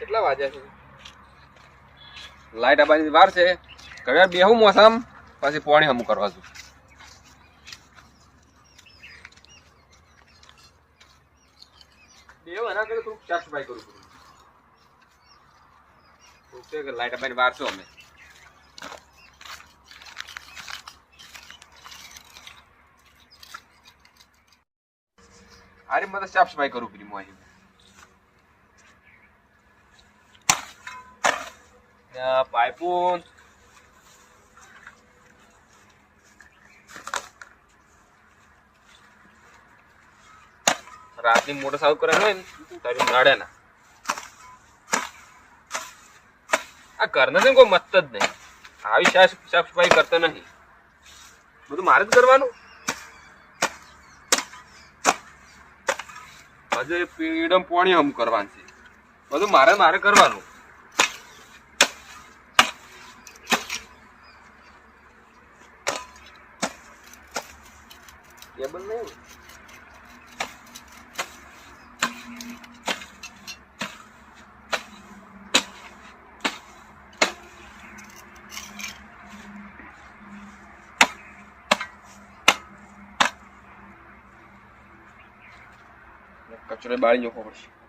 કેટલા વાગ્યા છે? લાઈટ આવવાની વાર છે. ઘરે બેહું મોસમ. પછી પોણી હમું કરવા છું બેહું, એના થોડુંક ચાર સફાઈ કરું કે લાઈટ આવવાની વાર છું અમે? અરે મને સાફ સફાઈ કરું પડી મોહી પાઇપો રાતની મોટર સાવ કરે હોય ને, તારી નડે ના આ ઘરના ને કોઈ મત જ નહીં. આવી સાફ સાફ સફાઈ કરતો નહીં. બધું મારે જ કરવાનું. હજુ પીડમ પોણી હમ કરવાનું છે. બધું મારે મારે કરવાનું. કેબલ નહીં કચરો બાળી નાખવો પડશે હા,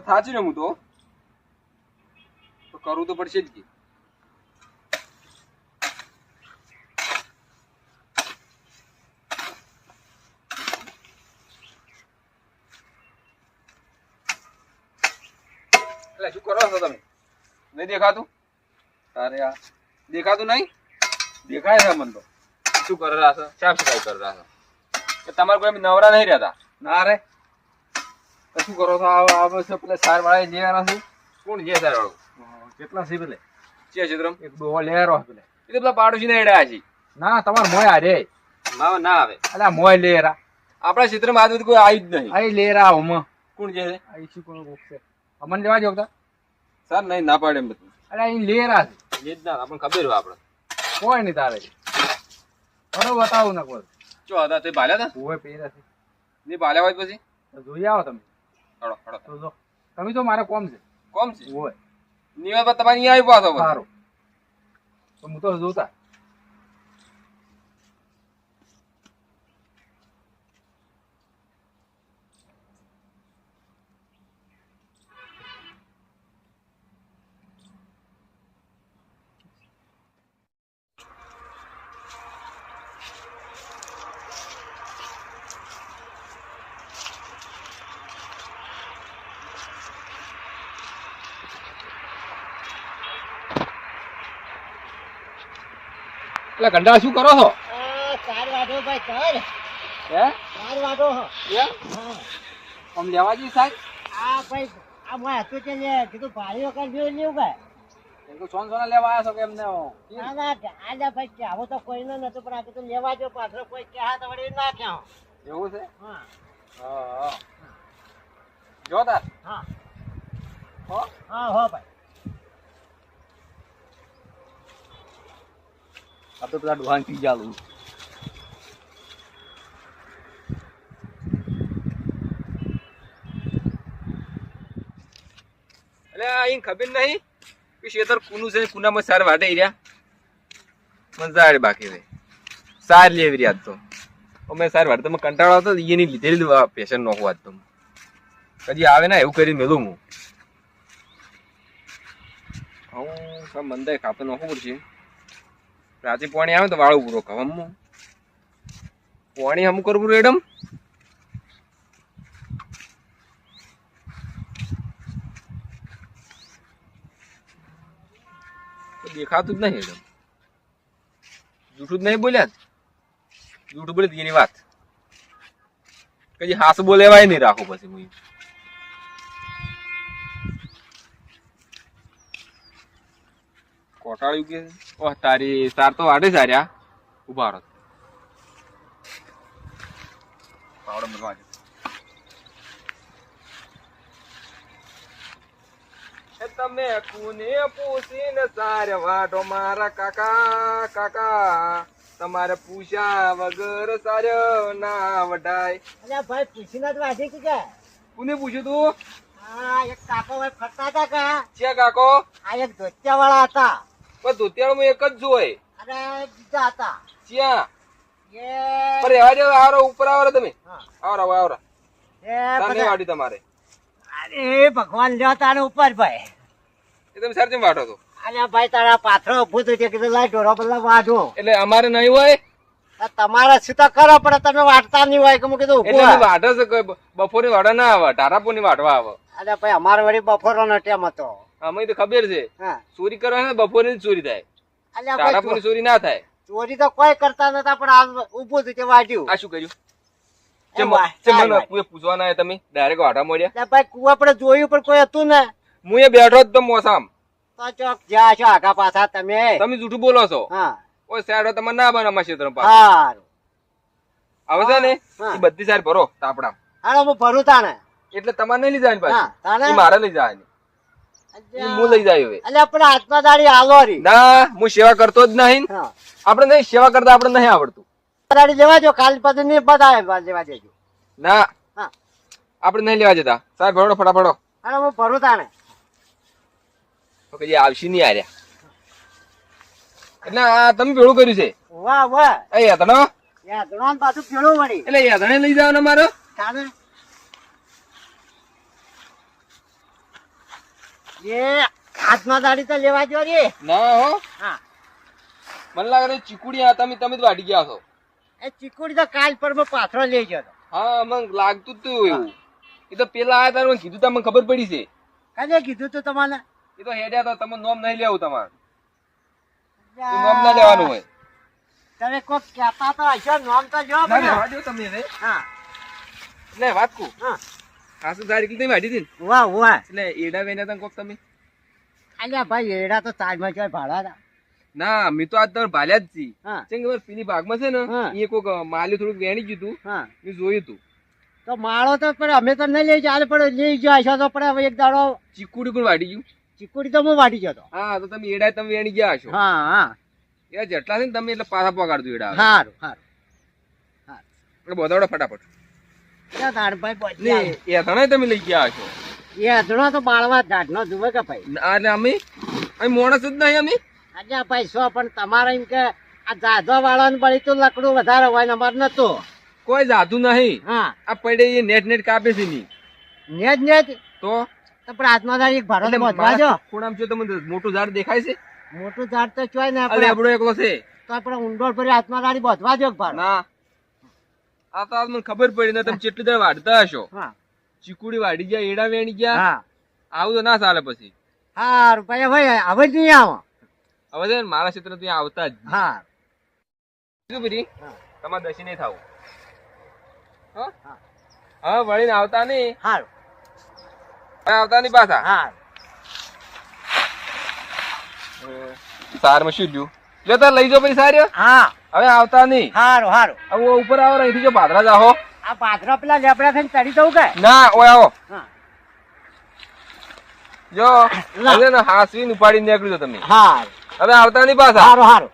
થાચી ને હું તો. કરવું તો પડશે જ કે. એટલે શું કરો છો તમે? નહીં દેખાતું? અરે આ. દેખાતું નહીં? દેખાય છે મને તો. શું કરી રહ્યા છો? તમારે કોઈ નવરા નહીં રહેતા? ના રે. શું કરો છો? આ આ બસ પેલા સાર વાળા લેવાના છે કોણ જે સાર વાળું? કેટલા છે પેલે? છે ચિત્રમ એક ડોહો લેરો પેલે. એ તો પેલા પાડોશી ને એડા છે. ના તમાર મોય રે ના ના આવે. અલા મોય લેરા આપણા ચિત્રમાં સુધી કોઈ આવી જ નહીં. આઈ લેરા હમ કોણ છે? આઈ શું કોણ છે. અમન લેવા જો તા. સર નહીં ના પાડે એમ બધું. અલા અહીં લેરા છે લે જ ના આપણને ખબર હોય આપણે. કોઈ નહીં તારે. બરો બતાવું ના કોઈ. ચો હતા તે ભાલ્યા હતા હોય પહેર્યા છે. ને ભાલ્યા હોય પછી? જોઈ આવો તમે. હળો હળો. જો તમે તો મારે કોમ છે. કોમ છે? હોય. પર તમારે અહીંયા આવી પાછો પછી. સારું. તો હું તો જોતા. એટલે ગંડા શું કરો છો ચાર વાઢો ભાઈ ચાર હે? ચાર વાઢો હો. આમ લેવા જઈ સાહેબ? આ ભાઈ આ મારે હતું તે કીધું ભારી વખત જોઈ લેવું તો સોન સોના લેવા આવ્યા છો કે એમને ના ના આજે ભાઈ કે આવું તો કોઈને નતું પણ આ કીધું લેવા જો પાછળ કોઈ કે હાથ વળી ના ક્યાં એવું છે? હા. હા હા. જો તાર હા. હો? હા હો ભાઈ. આ તો પેલા ડોહાન પી જાલું એટલે અહીં ખબર નહીં? કે શેતર કુનું છે કુનામાં સાર વાટે રહ્યા. મજા બાકી રે સાર લેવી રહ્યા તો. અમે સાર વાટે તમે કંટાળો આવતો એની લીધેલી પેશન નો હોવા તો. કદી આવે ને, એવું કરી મેલું હું. હું મંદાય કાપે નખવું પડશે. રાતે પાણી આવે તો વાળું પૂરો ખાવા. પાણી હમ કરવું રેડમ દેખાતું જ નહીં એકદમ જૂઠું જ નહીં બોલ્યા જૂઠું બોલે એની વાત. કદી હાસ બોલેવાય નહીં રાખો પછી હું કોટાળ્યું કે ઓહ તારી તાર તો વાડે સાર્યા ઊભા રહો. પાવડો તમે કુને પૂછીને સાર વાટો મારા કાકા કાકા? તમારે પૂછ્યા વગર સાર ના વઢાય. અલ્યા ભાઈ પૂછીને ના વાંચી કે કુને કોને પૂછ્યું તું? હા એક કાકો ભાઈ ફરતા હતા કા? છે કાકો? આ એક ધોતિયા વાળા હતા. પણ ધોતિયાળમાં એક જ જોય અને બીજા હતા. એ. પણ રહેવા દે આવરો ઉપર આવરો તમે. આવરો આવરો એ તાને વાડી તમારે. અરે ભગવાન લ્યો તારે ઉપર ભાઈ. એ તમે સાર વાટો તો. અરે ભાઈ તારા પાથરો ભૂત છે કે લાય ઢોરો બદલા વાઢો. એટલે અમારે નહીં હોય? તમારા શું કરો પણ તમે વાટતા નહીં હોય કે મેં કીધું એટલે વાડો છે કોઈ બ- વાડા ના આવે ટારાપુરની વાટવા આવે અરે ભાઈ અમારે વળી બપોરનો ટેમ હતો. અમે તો ખબર છે. ચોરી કરવા ને બપોરે ચોરી થાય. તારાપુર ચોરી ના થાય. ચોરી તો કોઈ કરતા નતા પણ આ ઉભું થયું તે વાઢ્યું આ શું કર્યું. કોઈ પૂછવા ના આવ્યા તમે? ડાયરેક્ટ વાટા મળ્યા ભાઈ કુવા આપણે જોયું પણ કોઈ હતું ને? હું એ બેઠો જ તો મોસામ. તો ચોક જ્યાં છો આગા પાછા તમે. તમે જૂઠું બોલો છો? હા. ઓય ના બને અમારા ક્ષેત્ર છે ને? બધી સાઈડ ભરો તાપડા. હું ભરું તાને એટલે તમારે નહીં લઈ જાય તાને પાછી મારે લઈ જાય હું લઈ જાય હવે એટલે આપણે હાથમાં દાડી હાલો રી ના હું સેવા કરતો જ નહીં. આપણે નહીં સેવા કરતા આપણે નહીં આવડતું. દાડી લેવા જો કાલ પછી નહીં બધા લેવા દેજો. ના. આપણે નહીં લેવા જતા. સાહેબ ભરો ફટાફટો. હાલો હું ભરું તાને તો આવશે નહીં આર્યા એટલે આ તમે ભેળું કર્યું છે? વાહ વાહ. એ પાછું પેલું વળી. એટલે યાતણે લઈ જવાનો મારો. તાને એ હાથમાં દાડી તો લેવા જો રે. ના હો. હા. મને લાગે ચીકુડી તમે તમે વાટી ગયા છો. એ ચીકુડી તો કાલ પર પાથરો લઈ ગયો હા મને લાગતું તું એવું. એ તો પેલા આયા તારે કીધું તમને ખબર પડી છે. કને કીધું તું તમારે એ તો હેડ્યા તો તમે નોમ નહીં લેવું તમારે. નોમ ના લેવાનું હોય. તમે કોક કહેતા તો હશો નોમ તો જો તમે. હા. એટલે વાત કુ હા. ખાસું તારીખ તમે વાટી હતી વાહ વાહ. એટલે એડા વેના તમે કોક તમે? અલ્યા ભાઈ એડા તો તાજમાં ભાડા હતા. ના મેં તો આજ તમે ભાલ્યા જ છી. હા. કેમ કે પેલી ભાગમાં છે ને એ કોક માલ્યું થોડુંક વેણી ગયું હતું હા. મેં જોયું હતું તો માળો તો પણ અમે તો નહીં લઈ જાય પણ લઈ જાય તો પણ હવે એક દાડો. ચીકુડી પણ વાટી ગયું. ચીકુડી તો હું વાટી ગયો હતો હા તો તમે એડા તમે વેણી ગયા છો હા હા. એ જેટલા છે ને તમે એટલે પાછા પગાડજો એડા. સારું સારું બોધાવડો ફટાફટ. ક્યાં તારભાઈ પહોંચી ને આવે? એ ધણાય તમે લઈ ગયા હશો એ તો બાળવા દાઢનો જુએ કે ભાઈ. ના, અમે? અહીં માણસ જ નહીં અમે? અલ્યા ભાઈ શું પણ તમારે એમ કે આ જાધવા વાળાને બળી તો લકડું વધારે હોય અમારે નતું. કોઈ જાદુ નહીં. હા. આ પડે એ નેટ નેટ કાપે છે ની. Net net? તો? તો પણ હાથમાં દાડી એક ભારત જો. તમને મોટું ઝાડ દેખાય છે? મોટું ઝાડ તો ચોય ને આપણે એકલો છે. તો આપણે ઊંડોળ ભરી હાથમાં દાડી પહોંચવા જો ભાર. ના. આ તો મને ખબર પડી ને તમે કેટલી દર વાઢતા હશો. ચીકુડી વાઢી ગયા એડા વેણી ગયા. આવું તો ના ચાલે પછી. હા રૂપિયા ભાઈ હવે જ નહીં આવો. હવે છે મારા ક્ષેત્ર ત્યાં આવતા જ હા. શું બધી તમારે દસી નહીં થવું. હા? વળીને આવતા નહીં. હારું. આવતા નહીં પાછા. હા સારમાં શું જોયું તાર લઈ જાઓ પછી સારી હા. હવે આવતા નહીં. હારું હારું. હવે ઉપર આવો અહીંથી જો પાદરા જાહો. આ પાદરા પેલા લેપડા થઈને ચડી દઉં કે? ના ઓય આવો. જો. હવે ને હાસવીને ઉપાડી નીકળી જાઓ તમે. હા હવે આવતા નહીં પાછા? હારું હારું.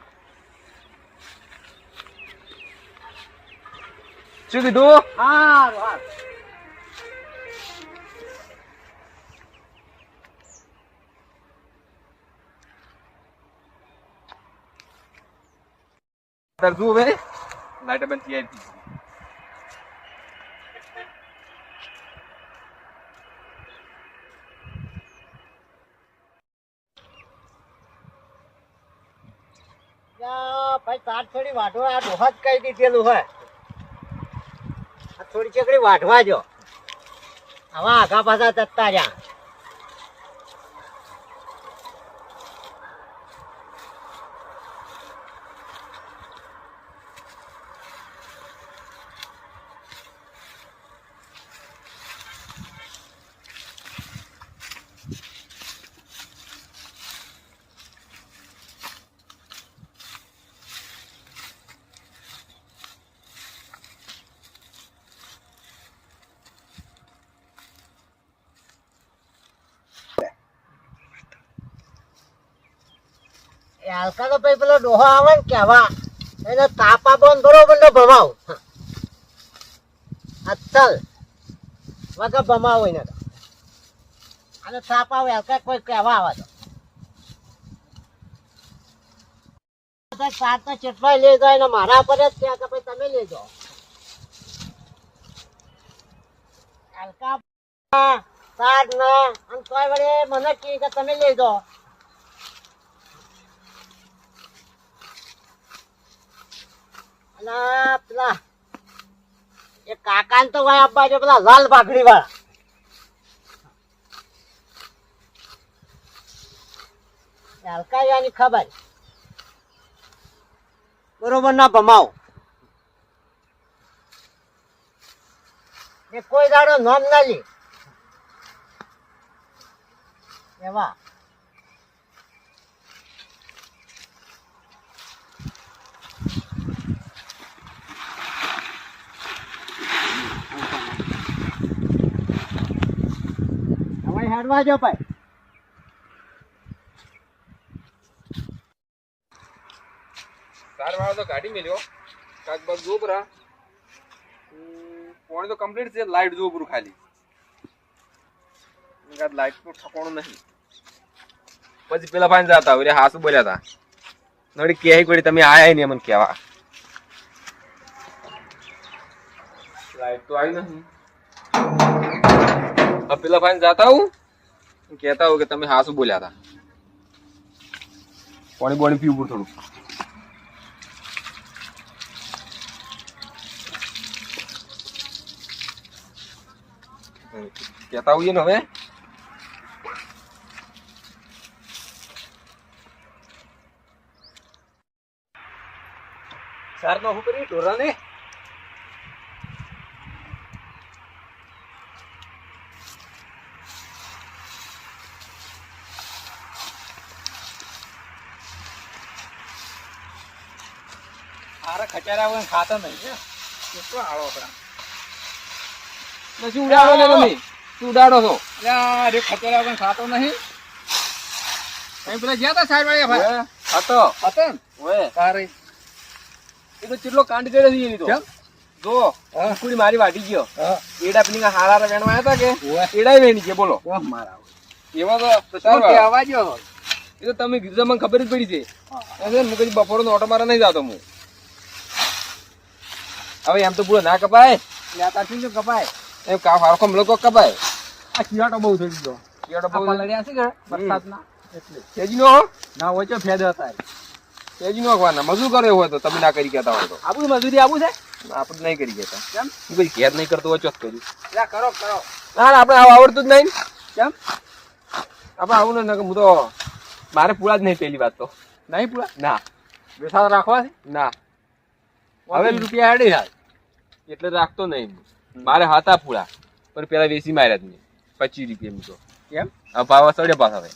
શું કીધું? હારું હારું. તાર શું હવે લાઈટ બંધ થઈ આવી ભાઈ તાર થોડી વાઢવા આ ડોહા જ કહી દીધેલું હોય આ થોડી ચકડી વાઢવા જો. આવા આઘા પાછા જતા રહ્યા. એ હાલકા તો પછી પેલો ડોહો આવે ને કેવા એને તાપા બંધ બરોબર ને ભમાવ. અચ્છલ વગર ભમાવ એને તો. અને તાપા આવે કોઈ કહેવા આવે તો. સાત તો ચેટલાય લઈ જાય ને મારા પર જ ત્યાં કે ભાઈ તમે લઈ જાઓ. હાલકા સાત ના, અને તોય વડે મને કહે કે તમે લઈ જાઓ. અને પેલા, એ કાકા તો ભાઈ આપવા છે પેલા લાલ પાઘડી વાળા. હલકાયાની ખબર. બરોબર ના ભમાવ. કોઈ દાડો નામ ના લે. એવા. હેડવા જો ભાઈ. સાર વાળો તો કાઢી મેલ્યો. કાક બસ જોબરા પોણે તો કમ્પ્લીટ છે, લાઈટ જોબરું ખાલી. કાક લાઈટનું ઠકોણું નહીં. પછી પેલા ભાઈ જતા હોય હાસુ બોલ્યા હતા. નડી કે કોઈ, તમે આયા નહીં, મને કેવા લાઈટ તો આવી નહીં. પેલા ભાઈ જતા હું. કહેતા હો કે તમે હાસુ બોલ્યા હતા. પાણી પાણી પીવું થોડું કહેતા હોઈએ ને હવે? સાર નો હું કરી ટોરા ને ખાતા નહીં. કેટલો આળો પછી ઉડાડો ને તમે શું ઉડાડો છો. અલ્યા રે વગર ખાતો નહીં. કઈ પેલા ગયા તા સાહેબ વાળા ભાઈ? હતો હતો ઓએ તારે. એ તો કેટલો કાંડ કર્યો છે એની તો. જો કુકડી મારી વાટી ગયો. એડા પેલી હારા વેણવા હતા કે? એડા વેણી છે બોલો. મારા એવા તો અવાજ એ તો તમે કીધું મને ખબર જ પડી છે. છે બપોરનો ઓટો મારા નહીં જતો હું. હવે એમ તો પૂરો ના કપાય? લેતા તારથી કપાય. એમ કા ફારખો લોકો કપાય? આ શિયાળો બહુ થઈ ગયો. કિયાટો બહુ લડ્યા છે કે વરસાદના. એટલે તેજનો ના હોય તો ફેદ હતા તેજનો કવાના મજૂર કર્યો હોય તો તમે ના કરી કહેતા હોય તો. આબુ મજૂરી આબુ છે? આપણે નહીં કરી કહેતા. કેમ? હું કઈ ઘેર નહીં કરતો હોય ચોથ કર્યું લા કરો કરો. ના આપણે આવું આવડતું જ નહીં. કેમ? આપણે આવું ને હું તો મારે પૂરા જ નહીં પેલી વાત તો. નહીં પૂરા ના. બેસાદ રાખવા છે? ના. હવે રૂપિયા હેડી હાલ. એટલે રાખતો નહીં મારે હતા પૂરા પણ પેલા વેસી માર્યા જ નહીં. પચીસ રૂપિયા મૂકો. કેમ? આ ભાવ સડે પાસ હવે.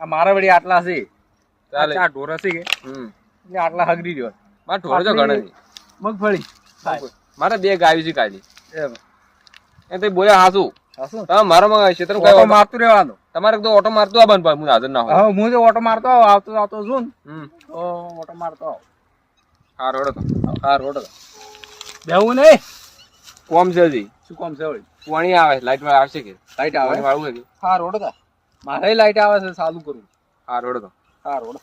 આ મારા વળી આટલા છે. ચાલે. આ ઢોર હશે કે? હમ. આટલા હગરી રહ્યો. મારે ઢોર જો ઘણા નહીં. મગફળી. મારે બે ગાયું છે કાઢી એ તો બોલ્યા હાસું. તમે મારામાં ક્ષેત્ર ઓટો મારતું રહેવાનું. તમારે તો ઓટો મારતો આવવાનું પણ હું હાજર ના હોય. હું જો ઓટો મારતો આવું આવતો આવતો છું ને. ઓટો મારતો આવું. હા રોડો તો. હા તો. બેવું નહીં? કોમ છે હજી? શું કોમ છે વળી? પાણી આવે લાઈટ વાળા આવશે કે? લાઈટ આવે વાળું છે કે? હા રોડ કા મારે લાઈટ આવે છે ચાલુ કરું. હા રોડો તો. હા રોડ